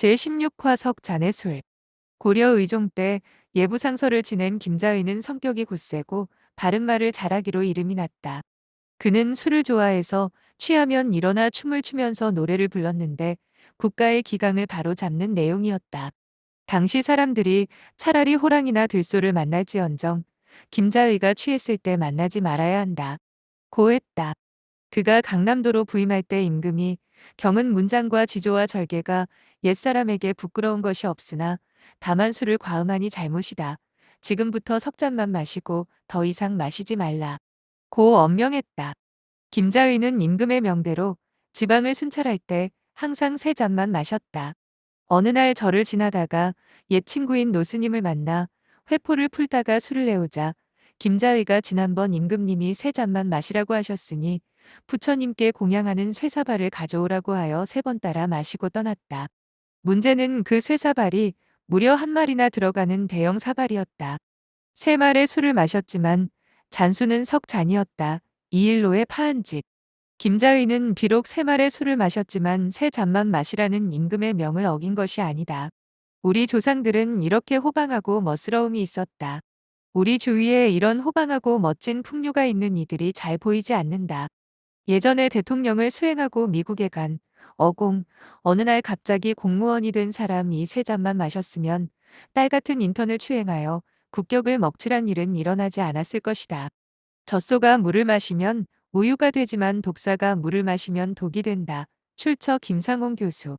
제16화 석잔의 술 고려 의종 때 예부상서를 지낸 김자의는 성격이 곧세고 바른말을 잘하기로 이름이 났다. 그는 술을 좋아해서 취하면 일어나 춤을 추면서 노래를 불렀는데 국가의 기강을 바로잡는 내용이었다. 당시 사람들이 차라리 호랑이나 들소를 만날지언정 김자의가 취했을 때 만나지 말아야 한다. 고했다. 그가 강남도로 부임할 때 임금이 경은 문장과 지조와 절개가 옛사람에게 부끄러운 것이 없으나 다만 술을 과음하니 잘못이다. 지금부터 석 잔만 마시고 더 이상 마시지 말라. 고 엄명했다. 김자의는 임금의 명대로 지방을 순찰할 때 항상 세 잔만 마셨다. 어느 날 절을 지나다가 옛 친구인 노스님을 만나 회포를 풀다가 술을 내오자 김자의가 지난번 임금님이 세 잔만 마시라고 하셨으니 부처님께 공양하는 쇠사발을 가져오라고 하여 세 번 따라 마시고 떠났다. 문제는 그 쇠사발이 무려 한 마리나 들어가는 대형 사발이었다. 세 말의 술을 마셨지만 잔수는 석 잔이었다. 이 일로의 파한 집. 김자의는 비록 세 말의 술을 마셨지만 세 잔만 마시라는 임금의 명을 어긴 것이 아니다. 우리 조상들은 이렇게 호방하고 멋스러움이 있었다. 우리 주위에 이런 호방하고 멋진 풍류가 있는 이들이 잘 보이지 않는다. 예전에 대통령을 수행하고 미국에 간 어공, 어느 날 갑자기 공무원이 된 사람이 세 잔만 마셨으면 딸 같은 인턴을 추행하여 국격을 먹칠한 일은 일어나지 않았을 것이다. 젖소가 물을 마시면 우유가 되지만 독사가 물을 마시면 독이 된다. 출처 김상홍 교수